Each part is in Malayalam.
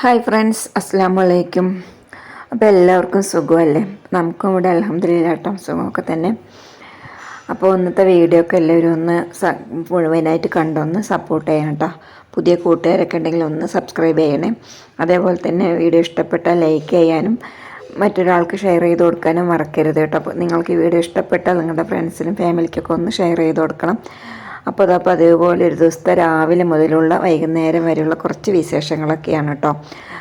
ഹായ് ഫ്രണ്ട്സ് അസ്സാം വലൈക്കും അപ്പോൾ എല്ലാവർക്കും സുഖമല്ലേ? നമുക്കും ഇവിടെ അലഹമ്മദില്ല കേട്ടോ സുഖമൊക്കെ തന്നെ. അപ്പോൾ ഇന്നത്തെ വീഡിയോ ഒക്കെ എല്ലാവരും ഒന്ന് മുഴുവനായിട്ട് കണ്ടൊന്ന് സപ്പോർട്ട് ചെയ്യണം കേട്ടോ. പുതിയ കൂട്ടുകാരൊക്കെ ഉണ്ടെങ്കിൽ ഒന്ന് സബ്സ്ക്രൈബ് ചെയ്യണേ. അതേപോലെ തന്നെ വീഡിയോ ഇഷ്ടപ്പെട്ടാൽ ലൈക്ക് ചെയ്യാനും മറ്റൊരാൾക്ക് ഷെയർ ചെയ്ത് കൊടുക്കാനും മറക്കരുത് കേട്ടോ. അപ്പോൾ നിങ്ങൾക്ക് ഈ വീഡിയോ ഇഷ്ടപ്പെട്ടാൽ നിങ്ങളുടെ ഫ്രണ്ട്സിനും ഫാമിലിക്കൊക്കെ ഒന്ന് ഷെയർ ചെയ്ത് കൊടുക്കണം. അപ്പോൾ അതപ്പോൾ അതേപോലെ ഒരു ദിവസത്തെ രാവിലെ മുതലുള്ള വൈകുന്നേരം വരെയുള്ള കുറച്ച് വിശേഷങ്ങളൊക്കെയാണ് കേട്ടോ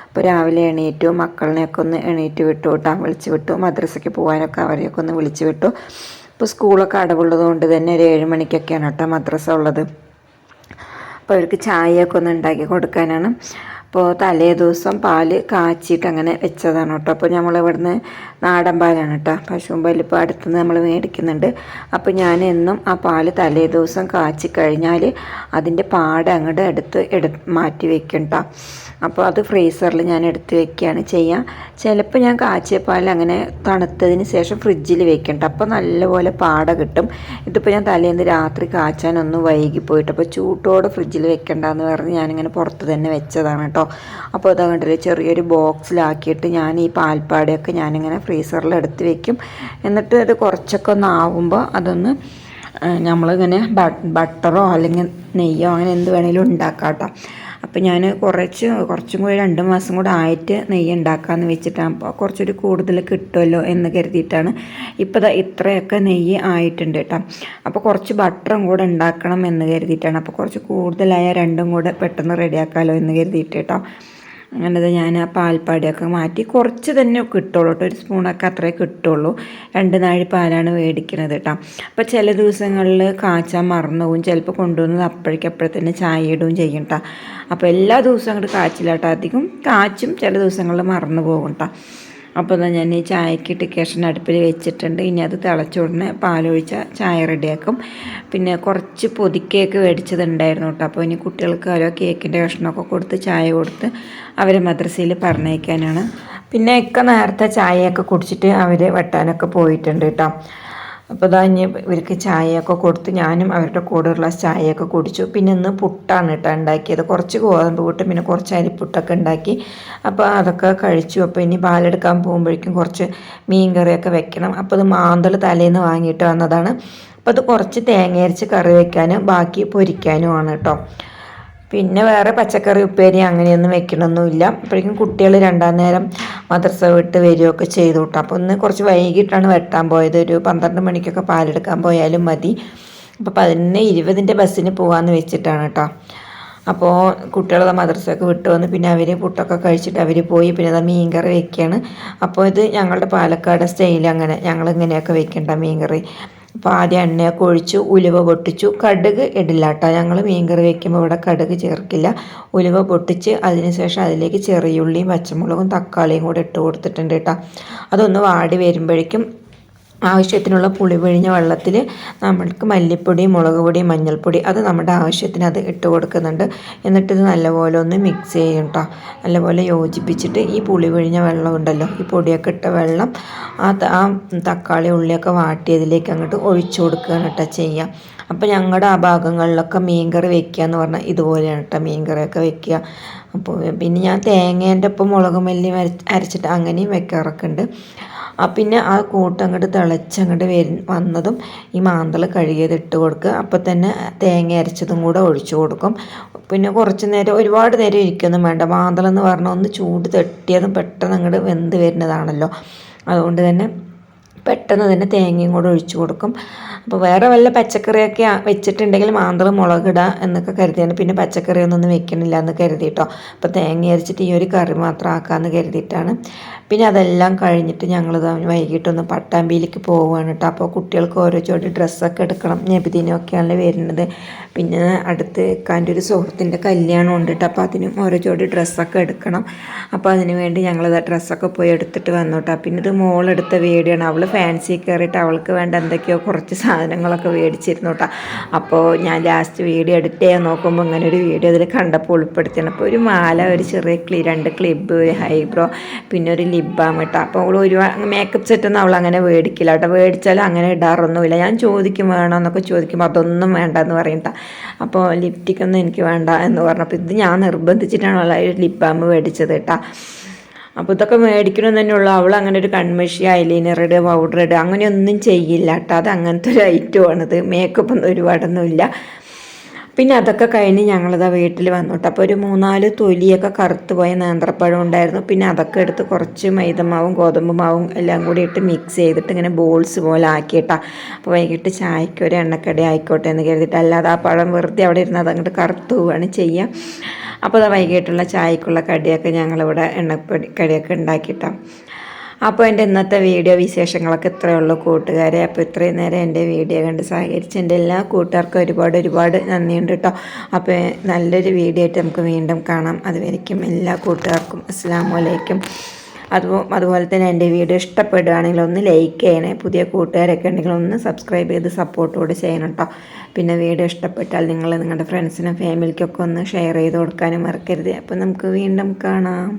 അപ്പോൾ രാവിലെ എണീറ്റു മക്കളിനെയൊക്കെ ഒന്ന് എണീറ്റ് വിട്ടു കേട്ടോ വിളിച്ച് വിട്ടു മദ്രസയ്ക്ക് പോകാനൊക്കെ അവരെയൊക്കെ ഒന്ന് വിളിച്ചു വിട്ടു. ഇപ്പോൾ സ്കൂളൊക്കെ അടവുള്ളത് കൊണ്ട് തന്നെ ഒരു ഏഴ് മണിക്കൊക്കെയാണ് കേട്ടോ മദ്രസ ഉള്ളത്. അപ്പോൾ അവർക്ക് ചായയൊക്കെ ഒന്ന് ഉണ്ടാക്കി കൊടുക്കാനാണ്. അപ്പോൾ തലേ ദിവസം പാൽ കാച്ചിയിട്ട് അങ്ങനെ വെച്ചതാണ് കേട്ടോ. അപ്പോൾ നമ്മൾ ഇവിടുന്ന് നാടൻ പാലാണ് കേട്ടോ. പശുവും പാൽ ഇപ്പോൾ അടുത്തുനിന്ന് നമ്മൾ മേടിക്കുന്നുണ്ട്. അപ്പോൾ ഞാൻ എന്നും ആ പാൽ തലേ ദിവസം കാച്ചി കഴിഞ്ഞാൽ അതിന്റെ പാട് അങ്ങോട്ട് എടുത്ത് എടു മാറ്റി വെക്കും കേട്ടോ. അപ്പോൾ അത് ഫ്രീസറിൽ ഞാൻ എടുത്ത് വെക്കുകയാണ് ചെയ്യുക ചിലപ്പോൾ ഞാൻ കാച്ചിയ പാൽ അങ്ങനെ തണുത്തതിന് ശേഷം ഫ്രിഡ്ജിൽ വെക്കണ്ട അപ്പോൾ നല്ലപോലെ പാട കിട്ടും. ഇതിപ്പോൾ ഞാൻ തലേന്ന് രാത്രി കാച്ചാനൊന്നും വൈകി പോയിട്ട് അപ്പോൾ ചൂട്ടോടെ ഫ്രിഡ്ജിൽ വെക്കണ്ടെന്ന് പറഞ്ഞ് ഞാനിങ്ങനെ പുറത്ത് തന്നെ വെച്ചതാണ് കേട്ടോ. അപ്പോൾ അത് കണ്ടില്ലേ ചെറിയൊരു ബോക്സിലാക്കിയിട്ട് ഞാൻ ഈ പാൽപ്പാടയൊക്കെ ഞാനിങ്ങനെ ഫ്രീസറിൽ എടുത്ത് വെക്കും. എന്നിട്ട് അത് കുറച്ചൊക്കെ ഒന്ന് ആവുമ്പോൾ അതൊന്ന് നമ്മളിങ്ങനെ ബട്ടറോ അല്ലെങ്കിൽ നെയ്യോ അങ്ങനെ എന്ത് വേണേലും ഉണ്ടാക്കാം കേട്ടോ. അപ്പോൾ ഞാൻ കുറച്ച് കുറച്ചും കൂടി രണ്ട് മാസം കൂടെ ആയിട്ട് നെയ്യ് ഉണ്ടാക്കാമെന്ന് വെച്ചിട്ടാണ് അപ്പോൾ കുറച്ചൊരു കൂടുതൽ കിട്ടുമല്ലോ എന്ന് കരുതിയിട്ടാണ് ഇപ്പോൾ ദാ ഇത്രയൊക്കെ നെയ്യ് ആയിട്ടുണ്ട് കേട്ടോ അപ്പോൾ കുറച്ച് ബട്ടറും കൂടെ ഉണ്ടാക്കണം എന്ന് കരുതിയിട്ടാണ്. അപ്പോൾ കുറച്ച് കൂടുതലായ രണ്ടും കൂടെ പെട്ടെന്ന് റെഡിയാക്കാമല്ലോ എന്ന് കരുതിയിട്ട് കേട്ടോ അങ്ങനെ ഞാൻ ആ പാൽപ്പാടിയൊക്കെ മാറ്റി കുറച്ച് തന്നെ കിട്ടുള്ളൂ കേട്ടോ. ഒരു സ്പൂണൊക്കെ അത്രേ കിട്ടുള്ളൂ. രണ്ട് നാഴി പാലാണ് മേടിക്കുന്നത് കേട്ടോ. അപ്പോൾ ചില ദിവസങ്ങളിൽ കാച്ചാൻ മറന്നു പോകും ചിലപ്പോൾ കൊണ്ടുവന്നത് അപ്പോഴേക്കപ്പോഴെ തന്നെ ചായ ഇടുകയും ചെയ്യും കേട്ടോ. അപ്പോൾ എല്ലാ ദിവസവും അങ്ങോട്ട് കാച്ചില്ല കേട്ടോ. അധികം കാച്ചും ചില ദിവസങ്ങളിൽ മറന്നു പോകും കേട്ടോ. അപ്പോൾ ഞാൻ ഈ ചായക്ക് കേഷന്റെ അടുപ്പിൽ വെച്ചിട്ടുണ്ട്. ഇനി അത് തിളച്ച ഉടനെ പാലൊഴിച്ച ചായ റെഡിയാക്കും. പിന്നെ കുറച്ച് പൊതിക്കേക്ക് മേടിച്ചതുണ്ടായിരുന്നു കേട്ടോ. അപ്പോൾ ഇനി കുട്ടികൾക്ക് ഓരോ കേക്കിന്റെ കഷ്ണമൊക്കെ കൊടുത്ത് ചായ കൊടുത്ത് അവരെ മദ്രസയിൽ പറഞ്ഞയക്കാനാണ്. പിന്നെ ഒക്കെ നേരത്തെ ചായയൊക്കെ കുടിച്ചിട്ട് അവർ വെട്ടാനൊക്കെ പോയിട്ടുണ്ട് കേട്ടോ. അപ്പോൾ ഇതാ ഇനി ഇവർക്ക് ചായയൊക്കെ കൊടുത്ത് ഞാനും അവരുടെ കൂടെ ഉള്ള ചായയൊക്കെ കുടിച്ചു. പിന്നെ ഇന്ന് പുട്ടാണ് കേട്ടോ ഉണ്ടാക്കിയത്. കുറച്ച് ഗോതമ്പ് പുട്ടും പിന്നെ കുറച്ച് അരിപ്പുട്ടൊക്കെ ഉണ്ടാക്കി. അപ്പോൾ അതൊക്കെ കഴിച്ചു. അപ്പോൾ ഇനി പാലെടുക്കാൻ പോകുമ്പോഴേക്കും കുറച്ച് മീൻ കറിയൊക്കെ വെക്കണം. അപ്പോൾ അത് മാന്തൾ തലേന്ന് വാങ്ങിയിട്ട് വന്നതാണ്. അപ്പോൾ അത് കുറച്ച് തേങ്ങ അരച്ച് കറി വയ്ക്കാനും ബാക്കി പൊരിക്കാനുമാണ് കേട്ടോ. പിന്നെ വേറെ പച്ചക്കറി ഉപ്പേരി അങ്ങനെയൊന്നും വെക്കണമൊന്നുമില്ല അപ്പോഴേക്കും കുട്ടികൾ രണ്ടാം നേരം മദ്രസ വിട്ട് വരികയൊക്കെ ചെയ്തു വിട്ടു അപ്പോൾ ഒന്ന് കുറച്ച് വൈകിട്ടാണ് വെട്ടാൻ പോയത്. ഒരു പന്ത്രണ്ട് മണിക്കൊക്കെ പാലെടുക്കാൻ പോയാലും മതി. അപ്പോൾ പതിനൊന്ന് ഇരുപതിന്റെ ബസ്സിന് പോകാമെന്ന് വെച്ചിട്ടാണ് കേട്ടോ അപ്പോൾ കുട്ടികളെ മദ്രസയൊക്കെ വിട്ട് വന്ന് പിന്നെ അവർ പുട്ടൊക്കെ കഴിച്ചിട്ട് അവർ പോയി. പിന്നെ അത് മീൻകറി വെക്കുകയാണ് അപ്പോൾ ഇത് ഞങ്ങളുടെ പാലക്കാട് സ്റ്റൈൽ അങ്ങനെ. ഞങ്ങൾ ഇങ്ങനെയൊക്കെ വെക്കേണ്ട മീൻകറി. അപ്പോൾ ആദ്യം എണ്ണയൊക്കെ ഒഴിച്ചു ഉലുവ പൊട്ടിച്ചു. കടുക് ഇടില്ല കേട്ടോ ഞങ്ങൾ മീൻകറി വയ്ക്കുമ്പോൾ ഇവിടെ കടുക് ചേർക്കില്ല. ഉലുവ പൊട്ടിച്ച് അതിനുശേഷം അതിലേക്ക് ചെറിയുള്ളിയും പച്ചമുളകും തക്കാളിയും കൂടെ ഇട്ട് കൊടുത്തിട്ടുണ്ട് കേട്ടോ. അതൊന്ന് വാടി വരുമ്പോഴേക്കും ആവശ്യത്തിനുള്ള പുളി പിഴിഞ്ഞ വെള്ളത്തിൽ നമ്മൾക്ക് മല്ലിപ്പൊടി മുളക് പൊടി മഞ്ഞൾപ്പൊടി അത് നമ്മുടെ ആവശ്യത്തിന് അത് ഇട്ട് കൊടുക്കുന്നുണ്ട്. എന്നിട്ട് ഇത് നല്ലപോലെ ഒന്ന് മിക്സ് ചെയ്യും കേട്ടോ നല്ലപോലെ യോജിപ്പിച്ചിട്ട് ഈ പുളി പിഴിഞ്ഞ വെള്ളം ഉണ്ടല്ലോ ഈ പൊടിയൊക്കെ ഇട്ട വെള്ളം ആ ആ തക്കാളി ഉള്ളിയൊക്കെ വാട്ടിയതിലേക്ക് അങ്ങോട്ട് ഒഴിച്ചു കൊടുക്കുകയാണ് കേട്ടോ ചെയ്യുക അപ്പോൾ ഞങ്ങളുടെ ആ ഭാഗങ്ങളിലൊക്കെ മീൻകറി വെക്കുക എന്ന് പറഞ്ഞാൽ ഇതുപോലെയാണ് കേട്ടോ മീൻകറിയൊക്കെ വെക്കുക അപ്പോൾ പിന്നെ ഞാൻ തേങ്ങേന്റെ ഒപ്പം മുളക് മല്ലി അരച്ചിട്ട് അങ്ങനെയും വെക്കാറൊക്കെ ഉണ്ട്. പിന്നെ ആ കൂട്ട് അങ്ങോട്ട് തിളച്ചങ്ങോട്ട് വരു വന്നതും ഈ മാന്തൾ കഴുകിയത് ഇട്ട് കൊടുക്കുക. അപ്പോൾ തന്നെ തേങ്ങ അരച്ചതും കൂടെ ഒഴിച്ചു കൊടുക്കും. പിന്നെ കുറച്ച് നേരം ഒരുപാട് നേരം ഇരിക്കൊന്നും വേണ്ട. മാന്തൾ എന്ന് പറഞ്ഞാൽ ഒന്ന് ചൂട് തട്ടിയതും പെട്ടെന്ന് അങ്ങോട്ട് വെന്ത് വരുന്നതാണല്ലോ. അതുകൊണ്ട് തന്നെ പെട്ടെന്ന് തന്നെ തേങ്ങയും കൂടെ ഒഴിച്ചു കൊടുക്കും. അപ്പോൾ വേറെ വല്ല പച്ചക്കറിയൊക്കെ വെച്ചിട്ടുണ്ടെങ്കിൽ മാന്തളം മുളകിടുക എന്നൊക്കെ കരുതിയാണ്. പിന്നെ പച്ചക്കറിയൊന്നും വെക്കണില്ല എന്ന് കരുതിയിട്ടോ അപ്പോൾ തേങ്ങ അരച്ചിട്ട് ഈ ഒരു കറി മാത്രം ആക്കാമെന്ന് കരുതിയിട്ടാണ്. പിന്നെ അതെല്ലാം കഴിഞ്ഞിട്ട് ഞങ്ങൾ വൈകിട്ടൊന്ന് പട്ടാമ്പിയിലേക്ക് പോവുകയാണ് കേട്ടോ. അപ്പോൾ കുട്ടികൾക്ക് ഓരോ ജോഡി ഡ്രസ്സൊക്കെ എടുക്കണം. നബിദിനമൊക്കെയാണല്ലോ വരുന്നത്. പിന്നെ അടുത്ത് കാന്റെ ഒരു സുഹൃത്തിന്റെ കല്യാണം ഉണ്ട് കേട്ടോ. അപ്പോൾ അതിനും ഓരോ ജോഡി ഡ്രസ്സൊക്കെ എടുക്കണം. അപ്പോൾ അതിന് വേണ്ടി ഞങ്ങളത് ഡ്രസ്സൊക്കെ പോയി എടുത്തിട്ട് വന്നു കേട്ടോ. പിന്നെ ഇത് മോളെടുത്ത വീഡിയോ ആണ്. അവൾ ഫാൻസി കയറിയിട്ട് അവൾക്ക് വേണ്ട എന്തൊക്കെയോ കുറച്ച് സാധനം സാധനങ്ങളൊക്കെ മേടിച്ചിരുന്നു കേട്ടോ അപ്പോൾ ഞാൻ ലാസ്റ്റ് വീഡിയോ എഡിറ്റ് ചെയ്യാൻ നോക്കുമ്പോൾ ഇങ്ങനെ ഒരു വീഡിയോ ഇതിൽ കണ്ടപ്പോൾ ഉൾപ്പെടുത്തിയാണ്. അപ്പോൾ ഒരു മാല ഒരു ചെറിയ ക്ലി രണ്ട് ക്ലിബ് ഒരു ഹൈബ്രോ പിന്നെ ഒരു ലിബാം കേട്ടോ അപ്പോൾ അവൾ ഒരു മേക്കപ്പ് സെറ്റൊന്നും അവൾ അങ്ങനെ മേടിക്കില്ല കേട്ടോ മേടിച്ചാലും അങ്ങനെ ഇടാറൊന്നുമില്ല. ഞാൻ ചോദിക്കും വേണോ എന്നൊക്കെ ചോദിക്കുമ്പോൾ അതൊന്നും വേണ്ട എന്ന് പറയും ട്ടോ. അപ്പോൾ ലിപ്റ്റിക്കൊന്നും എനിക്ക് വേണ്ട എന്ന് പറഞ്ഞപ്പോൾ ഇത് ഞാൻ നിർബന്ധിച്ചിട്ടാണ് ഒരു ലിപ് ബാം മേടിച്ചത് കേട്ടോ അപ്പോൾ ഇതൊക്കെ മേടിക്കണം തന്നെ ഉള്ളൂ അവൾ അങ്ങനെ ഒരു കൺമഷി പൗഡർ ഇടുക അങ്ങനെയൊന്നും ചെയ്യില്ല കേട്ടോ. അത് അങ്ങനത്തെ ഒരു ഐറ്റമാണിത് മേക്കപ്പ് ഒന്നും ഒരുപാടൊന്നുമില്ല. പിന്നെ അതൊക്കെ കഴിഞ്ഞ് ഞങ്ങളിതാ വീട്ടിൽ വന്നോട്ടെ അപ്പോൾ ഒരു മൂന്നാൽ തൊലിയൊക്കെ കറുത്ത് പോയ നേന്ത്രപ്പഴം ഉണ്ടായിരുന്നു. പിന്നെ അതൊക്കെ എടുത്ത് കുറച്ച് മൈദമാവും ഗോതമ്പ് മാവും എല്ലാം കൂടി ഇട്ട് മിക്സ് ചെയ്തിട്ട് ഇങ്ങനെ ബോൾസ് പോലെ ആക്കിയിട്ടാ അപ്പോൾ വൈകിട്ട് ചായക്ക് ഒരു എണ്ണക്കടി ആയിക്കോട്ടെ എന്ന് കരുതിയിട്ട് അല്ലാതെ ആ പഴം വെറുതെ അവിടെ ഇരുന്ന് അതങ്ങോട്ട് കറുത്ത് പോവുകയാണ് ചെയ്യുക അപ്പോൾ അത് വൈകിട്ടുള്ള ചായക്കുള്ള കടിയൊക്കെ ഞങ്ങളിവിടെ എണ്ണപ്പടി കടിയൊക്കെ ഉണ്ടാക്കിയിട്ടാണ് അപ്പോൾ എന്റെ ഇന്നത്തെ വീഡിയോ വിശേഷങ്ങളൊക്കെ ഇത്രയേ ഉള്ളൂ കൂട്ടുകാരെ. അപ്പോൾ ഇത്രയും നേരം എന്റെ വീഡിയോ കണ്ട് സഹകരിച്ച എന്റെ എല്ലാ കൂട്ടുകാർക്കും ഒരുപാട് ഒരുപാട് നന്ദിയുണ്ട് കേട്ടോ. അപ്പോൾ നല്ലൊരു വീഡിയോ ആയിട്ട് നമുക്ക് വീണ്ടും കാണാം. അതുവരയ്ക്കും എല്ലാ കൂട്ടുകാർക്കും അസ്സാം വലൈക്കും അതുപോ അതുപോലെ തന്നെ എന്റെ വീഡിയോ ഇഷ്ടപ്പെടുകയാണെങ്കിൽ ഒന്ന് ലൈക്ക് ചെയ്യണേ. പുതിയ കൂട്ടുകാരൊക്കെ ഉണ്ടെങ്കിൽ ഒന്ന് സബ്സ്ക്രൈബ് ചെയ്ത് സപ്പോർട്ടോട് ചെയ്യണം കേട്ടോ പിന്നെ വീഡിയോ ഇഷ്ടപ്പെട്ടാൽ നിങ്ങൾ നിങ്ങളുടെ ഫ്രണ്ട്സിനും ഫാമിലിക്കൊക്കെ ഒന്ന് ഷെയർ ചെയ്ത് കൊടുക്കാനും മറക്കരുത്. അപ്പോൾ നമുക്ക് വീണ്ടും കാണാം.